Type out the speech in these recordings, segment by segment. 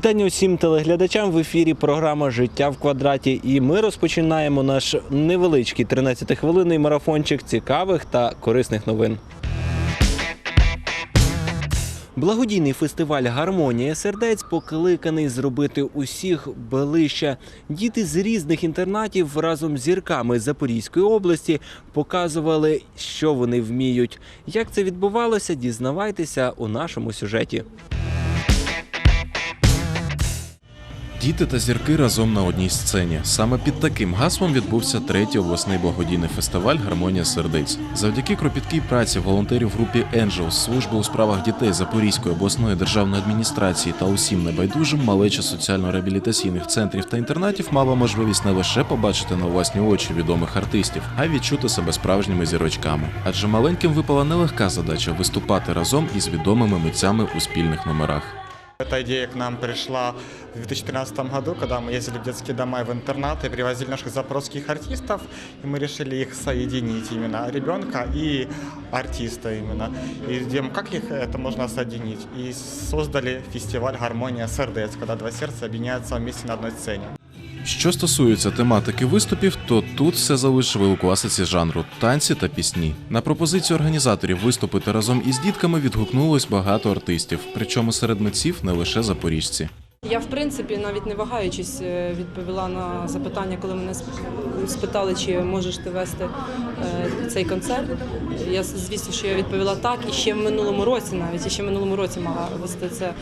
Вітання усім телеглядачам в ефірі. Програма Життя в квадраті. І ми розпочинаємо наш невеличкий 13-хвилинний марафончик цікавих та корисних новин. Благодійний фестиваль Гармонія сердець покликаний зробити усіх ближче. Діти з різних інтернатів разом з зірками Запорізької області показували, що вони вміють. Як це відбувалося, дізнавайтеся у нашому сюжеті. Діти та зірки разом на одній сцені. Саме під таким гаслом відбувся третій обласний благодійний фестиваль Гармонія сердець. Завдяки кропіткій праці волонтерів групі Angels, служби у справах дітей Запорізької обласної державної адміністрації та усім небайдужим малеча соціально-реабілітаційних центрів та інтернатів мала можливість не лише побачити на власні очі відомих артистів, а й відчути себе справжніми зірочками. Адже маленьким випала нелегка задача виступати разом із відомими митцями у спільних номерах. Эта идея к нам пришла в 2013 году, когда мы ездили в детские дома и в интернаты, привозили наших запорожских артистов, и мы решили их соединить именно, ребенка и артиста именно. И думаем, как их это можно соединить? И создали фестиваль «Гармония сердец», когда два сердца объединяются вместе на одной сцене. Що стосується тематики виступів, то тут все залишили у класиці жанру танці та пісні. На пропозицію організаторів виступити разом із дітками відгукнулось багато артистів, причому серед митців не лише запоріжці. Я, в принципі, навіть не вагаючись, е, відповіла на запитання, коли мене спитали, чи можеш ти вести е, цей концерт. Я звісно, що я відповіла так. І ще в минулому році, навіть і ще в минулому році мала вести це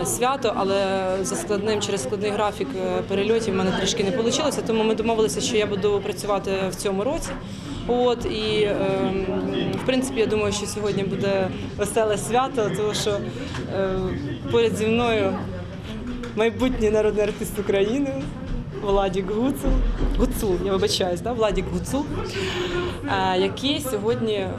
е, свято, але за складним через складний графік перельотів в мене трішки не вийшло. Тому ми домовилися, що я буду працювати в цьому році. От і ем, в принципі, я думаю, що сьогодні буде веселе свято, тому що поряд зі мною майбутній народний артист України Владік Гуцул. Гуцул, я вибачаюсь, да? Владік Гуцул, е, який сьогодні е,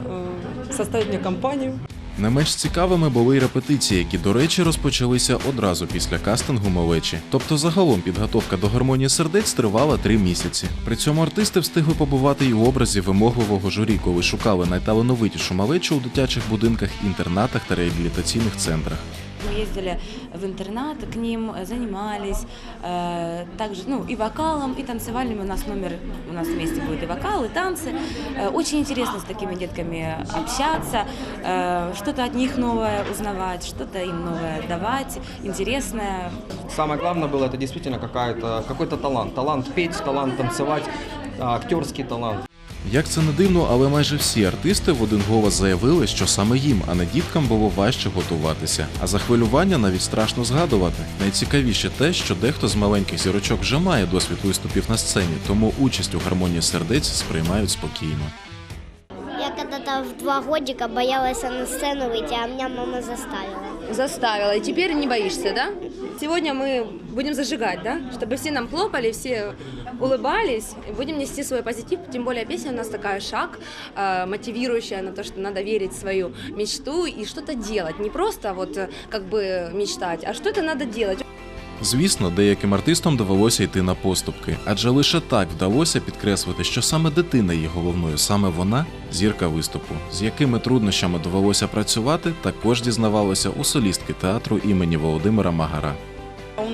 составить мені компанію. Не менш цікавими були й репетиції, які, до речі, розпочалися одразу після кастингу малечі. Тобто, загалом підготовка до гармонії сердець тривала три місяці. При цьому артисти встигли побувати й у образі вимогливого журі, коли шукали найталановитішу малечу у дитячих будинках, інтернатах та реабілітаційних центрах. Мы ездили в интернат к ним, э, занимались, э, также, ну, и вокалом, и танцевальным. У нас номер, у нас вместе будет и вокал, и танцы. Э, очень интересно с такими детками общаться, э, что-то от них новое узнавать, что-то им новое давать, интересное. Самое главное было это действительно какая-то, какой-то талант. Талант петь, талант танцевать, а, актерский талант. Як це не дивно, але майже всі артисти в один голос заявили, що саме їм, а не діткам було важче готуватися. А за хвилювання навіть страшно згадувати. Найцікавіше те, що дехто з маленьких зірочок вже має досвід виступів на сцені, тому участь у гармонії сердець сприймають спокійно Я когда-то в два годика боялась на сцену выйти, а меня мама заставила. Заставила. И теперь не боишься, да? Сегодня мы будем зажигать, да? Чтобы все нам хлопали, все улыбались. И Будем нести свой позитив. Тем более песня у нас такая шаг, э, мотивирующая на то, что надо верить в свою мечту и что-то делать. Не просто вот э, как бы мечтать, а что-то надо делать. Звісно, деяким артистам довелося йти на поступки, адже лише так вдалося підкреслити, що саме дитина є головною, саме вона зірка виступу. З якими труднощами довелося працювати, також дізнавалося у солістки театру імені Володимира Магара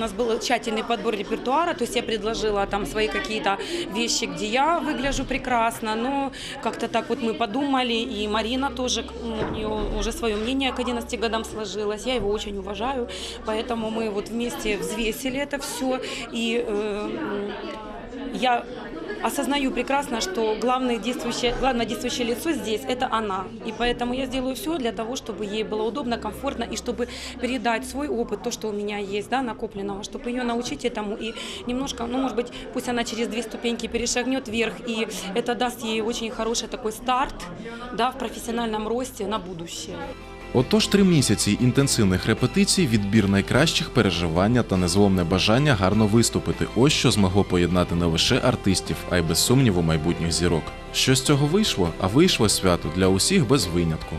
У нас был тщательный подбор репертуара, то есть я предложила там свои какие-то вещи, где я выгляжу прекрасно, но как-то так вот мы подумали, и Марина тоже, м, у нее уже свое мнение к 11 годам сложилось, я его очень уважаю, поэтому мы вот вместе взвесили это все, и э, м, я осознаю прекрасно, что главное действующее, главное действующее лицо здесь – это она. И поэтому я сделаю все для того, чтобы ей было удобно, комфортно, и чтобы передать свой опыт, то, что у меня есть, да, накопленного, чтобы ее научить этому. И немножко, ну, может быть, пусть она через две ступеньки перешагнет вверх, и это даст ей очень хороший такой старт, да, в профессиональном росте на будущее. Отож, три місяці інтенсивних репетицій, відбір найкращих переживання та незломне бажання гарно виступити. Ось що змогло поєднати не лише артистів, а й без сумніву майбутніх зірок. Що з цього вийшло? А вийшло свято для усіх без винятку.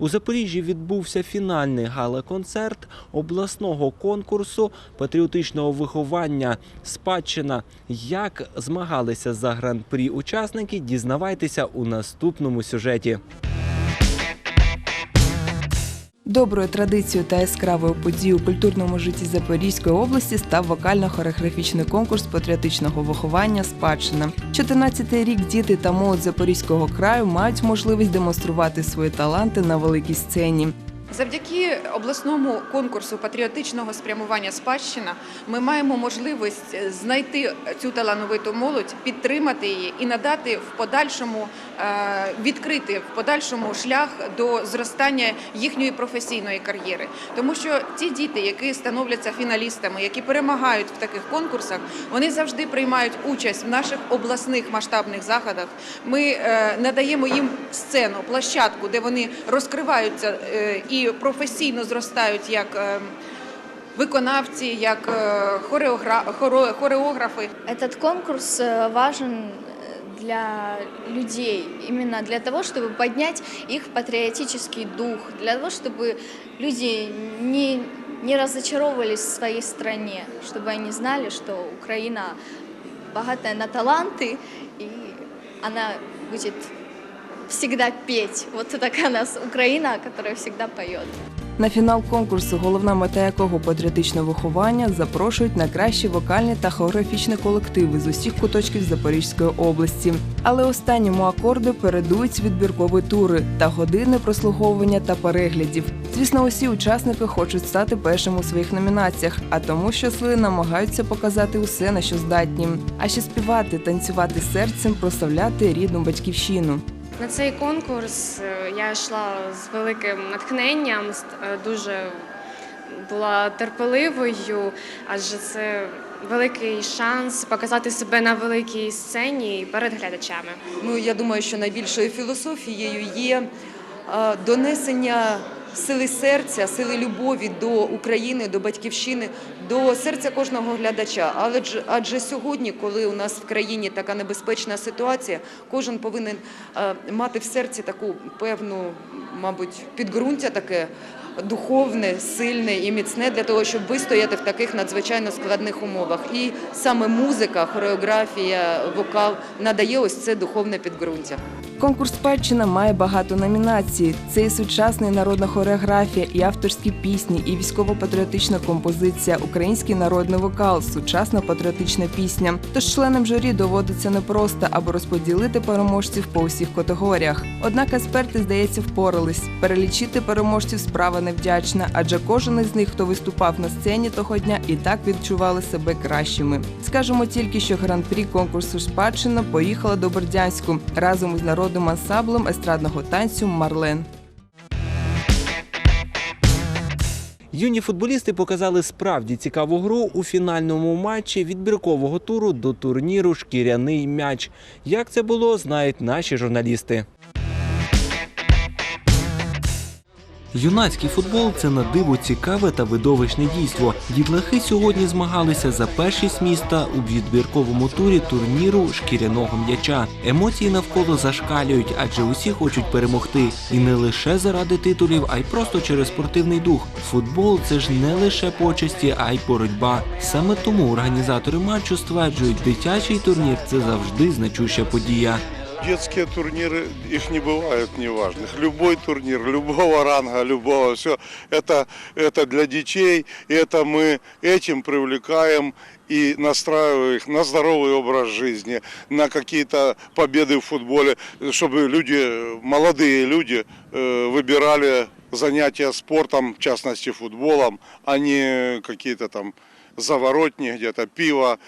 У Запоріжжі відбувся фінальний гала-концерт обласного конкурсу патріотичного виховання Спадщина. Як змагалися за гран-прі учасники, дізнавайтеся у наступному сюжеті. Доброю традицією та яскравою подією у культурному житті Запорізької області став вокально-хореографічний конкурс патріотичного виховання Спадщина. 14-й рік діти та молодь Запорізького краю мають можливість демонструвати свої таланти на великій сцені. Завдяки обласному конкурсу патріотичного спрямування спадщина ми маємо можливість знайти цю талановиту молодь, підтримати її і надати в подальшому е, відкрити в подальшому шлях до зростання їхньої професійної кар'єри. Тому що ті діти, які становляться фіналістами, які перемагають в таких конкурсах, вони завжди приймають участь в наших обласних масштабних заходах. Ми е, надаємо їм сцену, площадку, де вони розкриваються е, і професійно зростають як е, виконавці, як е, хореогра- хоро- хореографи. Этот конкурс э, важен э, для людей, именно для того, чтобы поднять их патриотический дух, для того, чтобы люди не, не разочаровывались в своей стране, чтобы они знали, что Украина богатая на таланты, и она будет всегда петь. Вот такая у нас Украина, которая всегда поет. На фінал конкурсу, головна мета якого патріотичне виховання, запрошують на кращі вокальні та хореографічні колективи з усіх куточків Запорізької області. Але останньому акорду передують відбіркові тури та години прослуховування та переглядів. Звісно, усі учасники хочуть стати першим у своїх номінаціях, а тому щасливі намагаються показати усе на що здатні. А ще співати, танцювати серцем, прославляти рідну батьківщину. На цей конкурс е, я йшла з великим натхненням, е, дуже була терпеливою, адже це великий шанс показати себе на великій сцені перед глядачами. Ну, я думаю, що найбільшою філософією є е, донесення сили серця, сили любові до України, до батьківщини, до серця кожного глядача. Але адже сьогодні, коли у нас в країні така небезпечна ситуація, кожен повинен е, мати в серці таку певну, мабуть, підґрунтя таке. Духовне, сильне і міцне для того, щоб вистояти в таких надзвичайно складних умовах. І саме музика, хореографія, вокал надає ось це духовне підґрунтя. Конкурс Спадщина має багато номінацій. Це і сучасна народна хореографія, і авторські пісні, і військово-патріотична композиція, український народний вокал, сучасна патріотична пісня. Тож членам журі доводиться непросто, аби розподілити переможців по усіх категоріях. Однак експерти, здається, впорались. Перелічити переможців справа невдячна, адже кожен із них, хто виступав на сцені того дня, і так відчували себе кращими. Скажемо тільки, що гран-прі конкурсу Спадщина поїхала до Бердянську разом із народним ансамблем естрадного танцю Марлен. Юні футболісти показали справді цікаву гру у фінальному матчі відбіркового туру до турніру Шкіряний м'яч. Як це було, знають наші журналісти. Юнацький футбол це на диво цікаве та видовищне дійство. Дітлахи сьогодні змагалися за першість міста у відбірковому турі турніру шкіряного м'яча. Емоції навколо зашкалюють, адже усі хочуть перемогти. І не лише заради титулів, а й просто через спортивний дух. Футбол це ж не лише почесті, а й боротьба. Саме тому організатори матчу стверджують, дитячий турнір це завжди значуща подія. Детские турниры, их не бывает неважных. Любой турнир, любого ранга, любого, все, это, это для детей, и это мы этим привлекаем и настраиваем их на здоровый образ жизни, на какие-то победы в футболе, чтобы люди, молодые люди э, выбирали занятия спортом, в частности футболом, а не какие-то там заворотни, где-то пиво,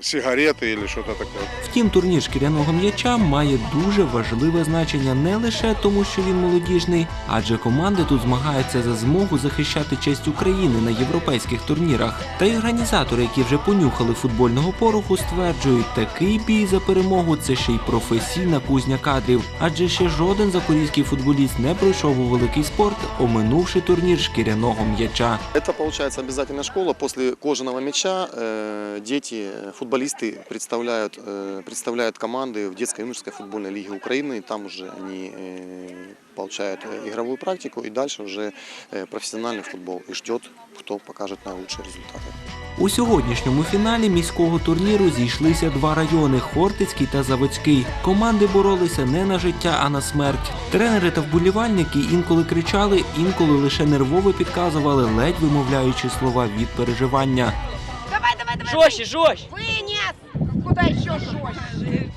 э, сигареты или что-то такое. Втім, турнір шкіряного м'яча має дуже важливе значення не лише тому, що він молодіжний, адже команди тут змагаються за змогу захищати честь України на європейських турнірах. Та й організатори, які вже понюхали футбольного пороху, стверджують, такий бій за перемогу це ще й професійна кузня кадрів, адже ще жоден запорізький футболіст не пройшов у великий спорт, оминувши турнір шкіряного м'яча. Это получается обязательная школа. После кожаного мяча э, дети, э, футболисты представляют, э, представляют команды в детской и юношеской футбольной лиге Украины. Там уже они э, получает э, игровую практику и дальше уже э, профессиональный футбол и ждет, кто покажет наилучшие результаты. У сьогоднішньому фіналі міського турніру зійшлися два райони Хортицький та Заводський. Команди боролися не на життя, а на смерть. Тренери та вболівальники інколи кричали, інколи лише нервово підказували, ледь вимовляючи слова від переживання. Жестче, жестче. Вынес. Куда еще жестче?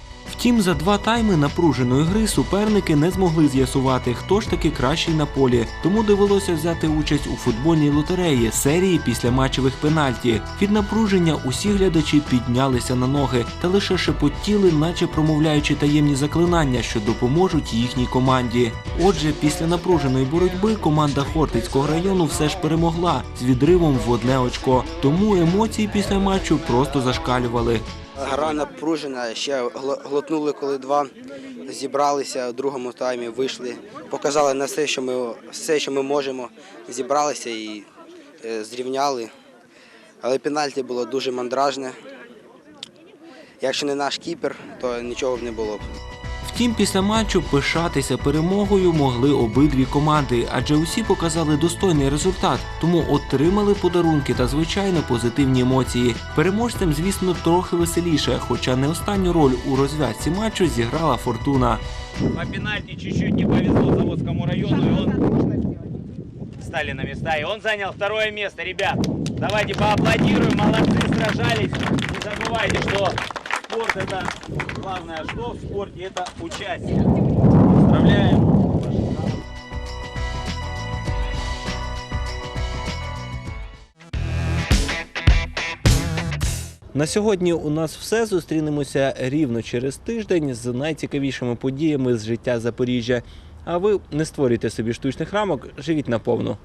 Втім, за два тайми напруженої гри суперники не змогли з'ясувати, хто ж таки кращий на полі. Тому довелося взяти участь у футбольній лотереї серії після матчевих пенальті. Від напруження усі глядачі піднялися на ноги та лише шепотіли, наче промовляючи таємні заклинання, що допоможуть їхній команді. Отже, після напруженої боротьби команда Хортицького району все ж перемогла з відривом в одне очко. Тому емоції після матчу просто зашкалювали. Гра напружена, ще глотнули коли два, зібралися в другому таймі, вийшли, показали на все, що ми, все, що ми можемо, зібралися і е, зрівняли. Але пенальті було дуже мандражне. Якщо не наш кіпер, то нічого б не було. Втім, після матчу пишатися перемогою могли обидві команди, адже усі показали достойний результат, тому отримали подарунки та звичайно позитивні емоції. Переможцям, звісно, трохи веселіше, хоча не останню роль у розв'язці матчу зіграла фортуна. По пенальти чуть-чуть не повезло Заводскому району, и он встали на места, и он занял второе место. Ребят, давайте поаплодируем, молодцы, сражались. Не забывайте, что спорт это главное, что в спорте это участие. Поздравляем. На сьогодні у нас все. Зустрінемося рівно через тиждень з найцікавішими подіями з життя Запоріжжя. А ви не створюйте собі штучних рамок, живіть наповну.